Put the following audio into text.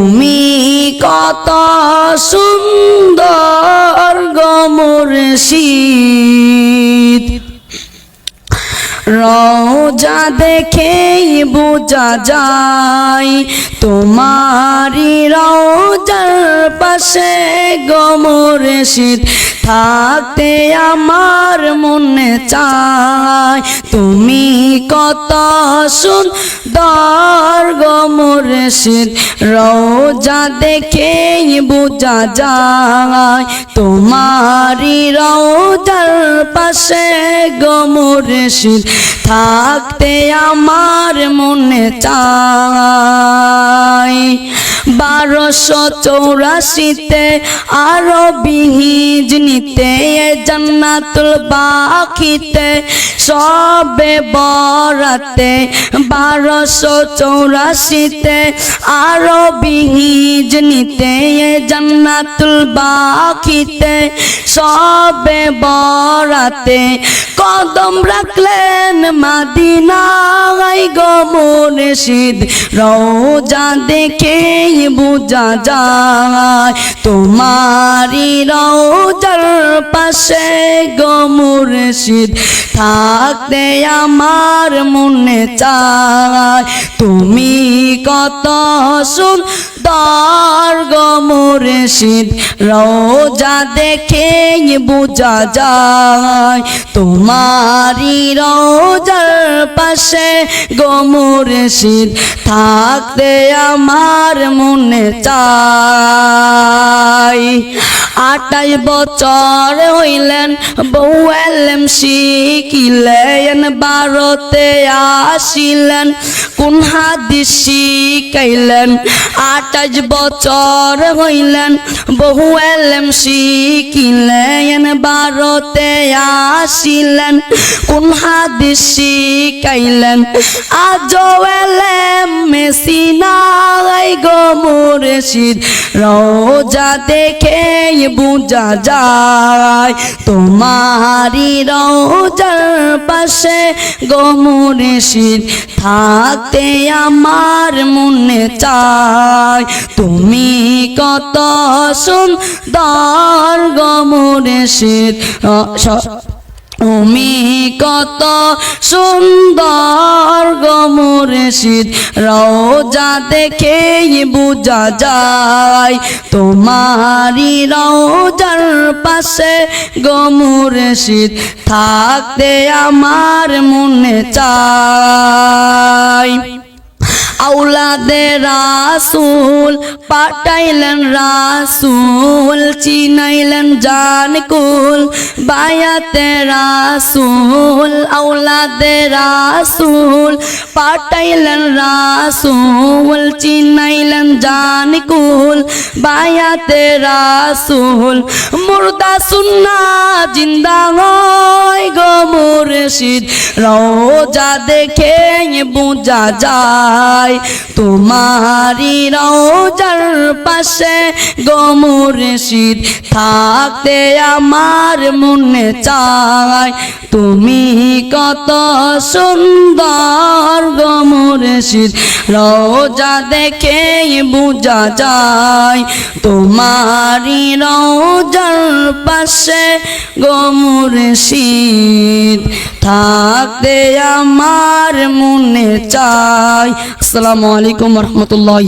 তুমি কত সুন্দর গমর শীত। রোজা দেখেই বোঝা যায় তোমারি রোজার পাশে গমর শীত। থাকতে আমার মনে চায় তুমি কত সুন্দর গমর শীত রোজা দেখেই বোঝা যায়। তোমারি রোজার পাশে গমর শীত থাকতে আমার মনে চাই। বারোশো চৌরাশিতে আরও বিহিজ নিতে জান্নাতুল বাখিতে সবে বরাতে বারোশো চৌরাশিতে আরও বিহিজ নিতে জান্নাতুল বাখিতে সবে বরাতে কদম রাখলেন মাদিনায় গমন শীত রোজা দেখে বোঝা যায় তোমারি রোজার পাশে গমর শীত থাকতে আমার মনে চায়, তুমি কত সুন্দর গমর শীত রোজা দেখে বোঝা যায়। তোমারি রোজার পাশে গমর শীত থাকতে আমার মনে চাই। আটাই বছর হইলেন, বউ এলেম শিখিলেন, বারোতে আসিলেন, কোন হাদিস শিখাইলেন? আটাইশ বছর হইলেন বহু এলেম শিখিলেন, বারোতে আসিলেন, কোন হাদিস শিখাইলেন? আজ এলেম মেসিনাই গো মুর্শিদ, রোজা দেখে বুঝা যায় তোমারি রোজার পাশে গো মুর্শিদ থাকতে আমার মনে চায়। তুমি কত সুন্দর গো মুর্শিদ তুমি কত সুন্দর গমরেশিত রওজা দেখে বুঝা যায় তোমারি রওজার পাশে গমরেশিত শীত থাকতে আমার মনে চাই। আউলাদে রাসুল পাঠাইলেন রাসুল, চিনাইলেন জানকুল, বায়াতে রাসুল আউলাদে রাসুল পাঠাইলেন রাসুল, চিনাইলেন জানকুল, বায়াতে রাসুল। মুর্দা সুন্না জিন্দা হয় মুর্শিদ রোজা দেখে বুঝা যায় তোমারি রোজার পাশে গো শীত থাকতে আমার মনে চায়, তুমি কত সুন্দর গো মুর্শিদ, রোজা দেখে বুঝা যায় তোমারি রোজার পাশে গো মুর্শিদ থাকতে আমার মনে চাই। আসসালামু আলাইকুম রহমতুল্লাহ